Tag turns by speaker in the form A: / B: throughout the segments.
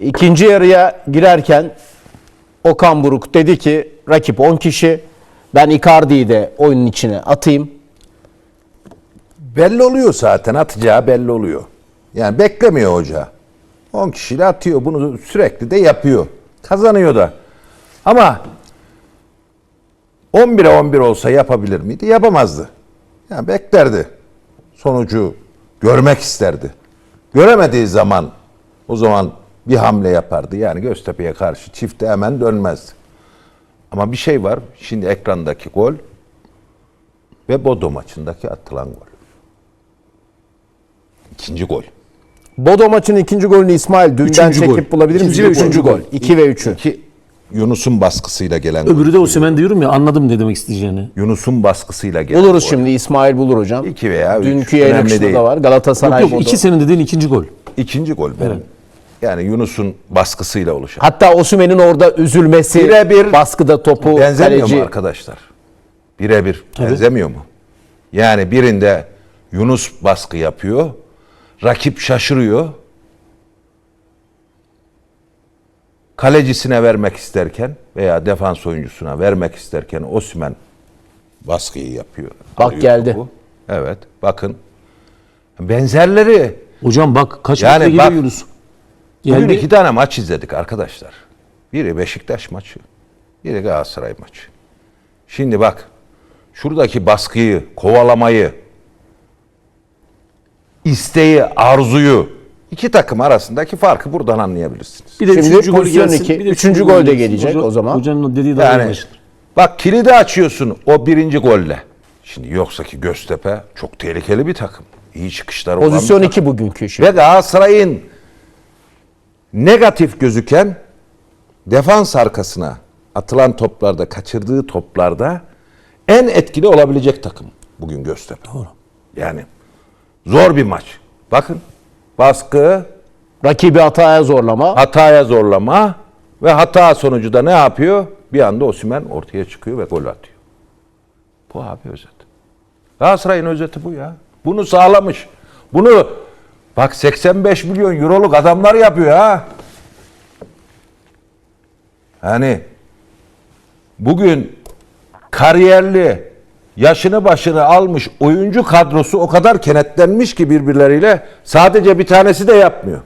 A: İkinci yarıya girerken Okan Buruk dedi ki rakip 10 kişi ben Icardi'yi de oyunun içine atayım.
B: Belli oluyor zaten atacağı belli oluyor. Yani beklemiyor hoca. 10 kişiyle atıyor bunu sürekli de yapıyor. Kazanıyor da. Ama 11'e 11 olsa yapabilir miydi? Yapamazdı. Yani beklerdi. Sonucu görmek isterdi. Göremediği zaman o zaman bir hamle yapardı. Yani Göztepe'ye karşı çifte hemen dönmezdi. Ama bir şey var. Şimdi ekrandaki gol ve Bodo maçındaki atılan gol. İkinci gol.
A: Bodo maçının ikinci golünü İsmail dünden
C: Üçüncü
A: çekip
C: gol.
A: bulabilir miyiz?
C: İkinci ve
A: Üçüncü
C: üçüncü
A: gol. 2 ve 3'ü.
B: İki Yunus'un baskısıyla gelen gol.
C: Öbürü de Osimhen diyorum ya anladım ne demek isteyeceğini.
B: Yunus'un baskısıyla gelen
A: Buluruz
B: gol.
A: şimdi İsmail bulur hocam.
B: İki veya üç.
A: Dünkü
B: Önemli
A: yayın
B: değil.
A: da var. Galatasaray
C: Yok yok
A: Bodo.
C: iki senin dediğin ikinci gol.
B: İkinci gol benim. Yani Yunus'un baskısıyla oluşan.
A: Hatta Osimhen'in orada üzülmesi,
B: Birebir
A: baskıda topu
B: Benzemiyor
A: kaleci
B: mu arkadaşlar? Birebir. Benzemiyor mu? Yani birinde Yunus baskı yapıyor. Rakip şaşırıyor. Kalecisine vermek isterken veya defans oyuncusuna vermek isterken Osimhen baskıyı yapıyor.
A: Bak
B: Alıyor
A: geldi.
B: topu. Evet. Bakın. Benzerleri.
C: Hocam bak kaç
B: Yani
C: metre
B: bak-
C: geliyor Yunus.
B: Bugün
C: Geldi.
B: iki tane maç izledik arkadaşlar. Biri Beşiktaş maçı, biri Galatasaray maçı. Şimdi bak, şuradaki baskıyı, kovalamayı, isteği, arzuyu, iki takım arasındaki farkı buradan anlayabilirsiniz.
C: Bir de
A: Şimdi
C: üçüncü gol
A: pozisyon
C: gelsin.
A: iki,
C: bir de
A: üçüncü
C: gol
A: de
C: gelsin.
A: gelecek o zaman.
C: Hocanın dediği daha
B: Yani
C: anlaşılır.
B: bak kilidi açıyorsun o birinci golle. Şimdi yoksa ki Göztepe çok tehlikeli bir takım. İyi çıkışları olan bir
A: Pozisyon
B: takım.
A: 2 bugünkü şimdi.
B: Ve Galatasaray'ın negatif gözüken defans arkasına atılan toplarda, kaçırdığı toplarda en etkili olabilecek takım bugün Göztepe.
C: Doğru.
B: Yani zor bir maç. Bakın baskı,
A: Rakibi hataya zorlama.
B: hataya zorlama ve hata sonucu da ne yapıyor? Bir anda Osimhen ortaya çıkıyor ve gol atıyor. Bu abi özet. Galatasaray'ın özeti bu ya. Bunu sağlamış. Bunu bak 85 milyon euroluk adamlar yapıyor ha. Hani bugün kariyerli yaşını başını almış oyuncu kadrosu o kadar kenetlenmiş ki birbirleriyle sadece bir tanesi de yapmıyor.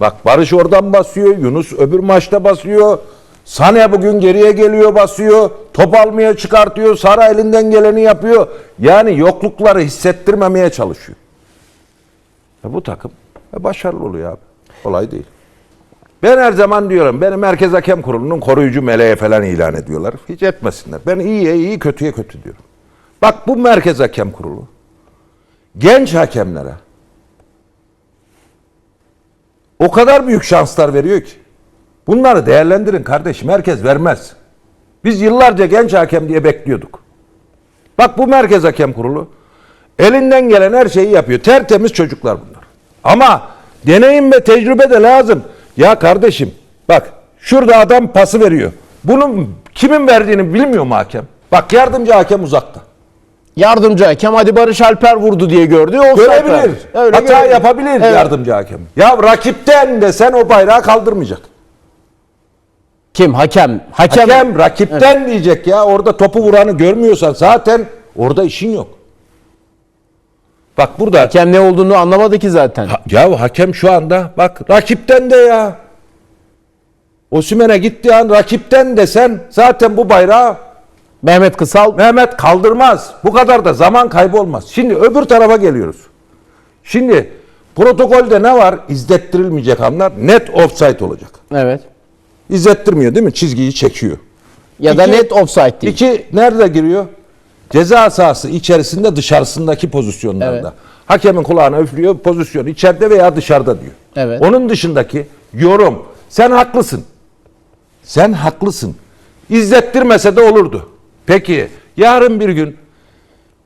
B: Bak Barış oradan basıyor, Yunus öbür maçta basıyor. Sane bugün geriye geliyor basıyor. Top almaya çıkartıyor. Sara elinden geleni yapıyor. Yani yoklukları hissettirmemeye çalışıyor. E bu takım e başarılı oluyor abi. Kolay değil. Ben her zaman diyorum benim Merkez Hakem Kurulu'nun koruyucu meleğe falan ilan ediyorlar. Hiç etmesinler. Ben iyiye iyi kötüye kötü diyorum. Bak bu Merkez Hakem Kurulu genç hakemlere o kadar büyük şanslar veriyor ki. Bunları değerlendirin kardeşim. Herkes vermez. Biz yıllarca genç hakem diye bekliyorduk. Bak bu Merkez Hakem Kurulu elinden gelen her şeyi yapıyor. Tertemiz çocuklar bunlar. Ama deneyim ve tecrübe de lazım. Ya kardeşim bak şurada adam pası veriyor. Bunun kimin verdiğini bilmiyor mu hakem? Bak yardımcı hakem uzakta.
A: Yardımcı hakem hadi Barış Alper vurdu diye gördü. O
B: Görebilir.
A: Öyle
B: Hata
A: görebilir.
B: yapabilir
A: Evet.
B: yardımcı hakem. Ya rakipten de sen o bayrağı kaldırmayacak.
A: Kim? Hakem. Hakem.
B: Hakem rakipten diyecek ya. Orada topu vuranı görmüyorsan zaten orada işin yok. Bak burada
A: Hakem ne olduğunu anlamadı ki zaten.
B: Ha- ya hakem şu anda bak rakipten de ya. Osimhen'e gittiği an rakipten desen zaten bu bayrağı
A: Mehmet Kısal
B: Mehmet kaldırmaz. Bu kadar da zaman kaybı olmaz. Şimdi öbür tarafa geliyoruz. Şimdi protokolde ne var? İzlettirilmeyecek anlar net offside olacak.
A: evet.
B: İzlettirmiyor değil mi? Çizgiyi çekiyor.
A: Ya da
B: İki-
A: net offside değil.
B: İki nerede giriyor? Ceza sahası içerisinde dışarısındaki pozisyonlarda.
A: Evet.
B: Hakemin kulağına üflüyor pozisyon içeride veya dışarıda diyor.
A: Evet.
B: Onun dışındaki yorum sen haklısın. Sen haklısın. İzlettirmese de olurdu. Peki yarın bir gün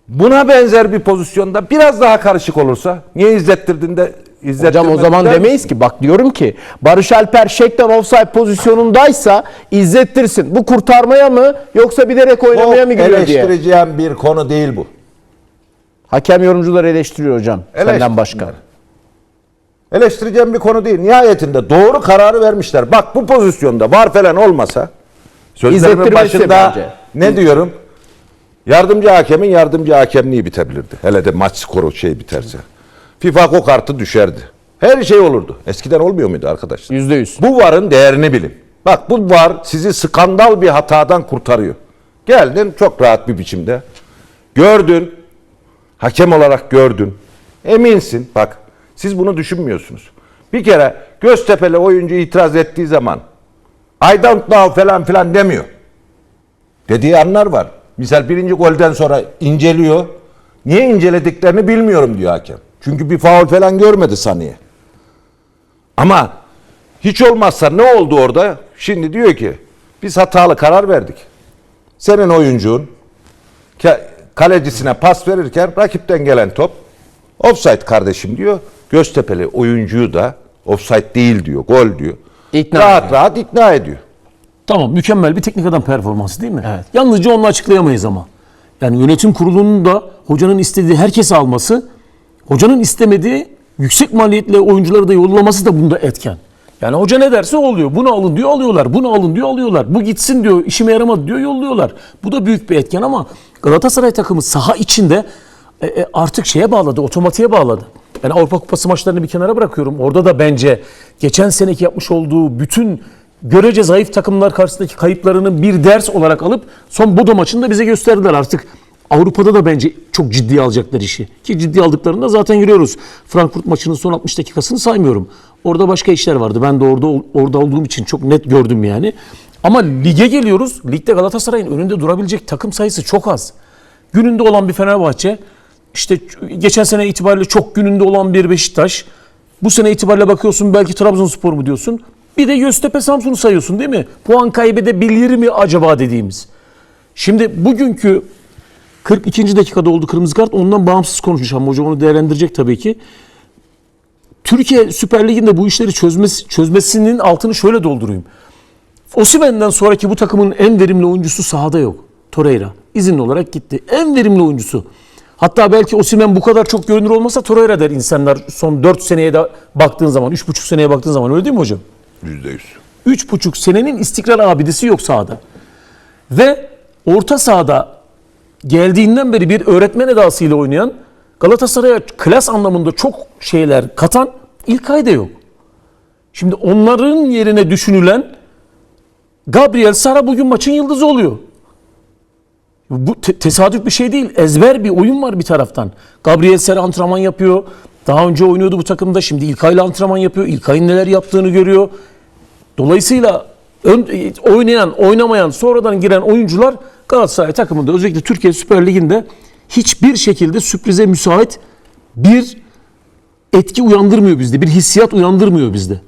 B: buna benzer bir pozisyonda biraz daha karışık olursa niye izlettirdin de
A: Hocam
B: izlettirmedin
A: o zaman demeyiz ki bak diyorum ki Barış Alper şeklen offside pozisyonundaysa izlettirsin. Bu kurtarmaya mı yoksa bilerek oynamaya mı
B: Çok
A: giriyor diye.
B: eleştireceğim bir konu değil bu.
A: Hakem yorumcuları eleştiriyor hocam. Senden
B: Eleştirsinler.
A: başka.
B: Eleştireceğim bir konu değil. Nihayetinde doğru kararı vermişler. Bak bu pozisyonda var falan olmasa sözlerimin
A: İzlettirmesi
B: başında
A: bence.
B: ne diyorum? Yardımcı hakemin yardımcı hakemliği bitebilirdi. Hele de maç skoru şey biterse. FIFA o kartı düşerdi. Her şey olurdu. Eskiden olmuyor muydu arkadaşlar?
A: Yüzde yüz.
B: Bu varın değerini bilin. Bak bu var sizi skandal bir hatadan kurtarıyor. Geldin çok rahat bir biçimde. Gördün. Hakem olarak gördün. Eminsin. Bak siz bunu düşünmüyorsunuz. Bir kere Göztepe'li oyuncu itiraz ettiği zaman I don't know falan filan demiyor. Dediği anlar var. Misal birinci golden sonra inceliyor. Niye incelediklerini bilmiyorum diyor hakem. Çünkü bir faul falan görmedi saniye. Ama hiç olmazsa ne oldu orada? Şimdi diyor ki biz hatalı karar verdik. Senin oyuncun ke- kalecisine pas verirken rakipten gelen top offside kardeşim diyor. Göztepe'li oyuncuyu da offside değil diyor. Gol diyor.
A: İkna
B: rahat
A: ediyor.
B: rahat ikna ediyor.
C: Tamam mükemmel bir teknik adam performansı değil mi?
A: Evet.
C: Yalnızca onu açıklayamayız ama. Yani yönetim kurulunun da hocanın istediği herkesi alması, hocanın istemediği yüksek maliyetle oyuncuları da yollaması da bunda etken. Yani hoca ne derse oluyor. Bunu alın diyor alıyorlar. Bunu alın diyor alıyorlar. Bu gitsin diyor işime yaramadı diyor yolluyorlar. Bu da büyük bir etken ama Galatasaray takımı saha içinde e, e, artık şeye bağladı, otomatiğe bağladı. Yani Avrupa Kupası maçlarını bir kenara bırakıyorum. Orada da bence geçen seneki yapmış olduğu bütün görece zayıf takımlar karşısındaki kayıplarını bir ders olarak alıp son Bodo maçında bize gösterdiler artık. Avrupa'da da bence çok ciddiye alacaklar işi. Ki ciddi aldıklarında zaten görüyoruz. Frankfurt maçının son 60 dakikasını saymıyorum. Orada başka işler vardı. Ben de orada orada olduğum için çok net gördüm yani. Ama lige geliyoruz. Ligde Galatasaray'ın önünde durabilecek takım sayısı çok az. Gününde olan bir Fenerbahçe, işte geçen sene itibariyle çok gününde olan bir Beşiktaş. Bu sene itibariyle bakıyorsun belki Trabzonspor mu diyorsun. Bir de Göztepe Samsun'u sayıyorsun değil mi? Puan kaybedebilir mi acaba dediğimiz. Şimdi bugünkü 42. dakikada oldu kırmızı kart. Ondan bağımsız konuşacağım. Hoca onu değerlendirecek tabii ki. Türkiye Süper Ligi'nde bu işleri çözmesi, çözmesinin altını şöyle doldurayım. Osimhen'den sonraki bu takımın en verimli oyuncusu sahada yok. Torreira. İzinli olarak gitti. En verimli oyuncusu. Hatta belki Osimhen bu kadar çok görünür olmasa Torreira der insanlar son 4 seneye de baktığın zaman, 3,5 seneye baktığın zaman öyle değil mi hocam?
B: Yüzde yüz.
C: Üç buçuk senenin istikrar abidesi yok sahada. Ve orta sahada geldiğinden beri bir öğretmen edasıyla oynayan Galatasaray'a klas anlamında çok şeyler katan İlkay da yok. Şimdi onların yerine düşünülen Gabriel Sara bugün maçın yıldızı oluyor. Bu te- tesadüf bir şey değil. Ezber bir oyun var bir taraftan. Gabriel Sara antrenman yapıyor. Daha önce oynuyordu bu takımda. Şimdi İlkay'la antrenman yapıyor. İlkay'ın neler yaptığını görüyor. Dolayısıyla ön, oynayan, oynamayan, sonradan giren oyuncular Galatasaray takımında özellikle Türkiye Süper Ligi'nde hiçbir şekilde sürprize müsait bir etki uyandırmıyor bizde. Bir hissiyat uyandırmıyor bizde.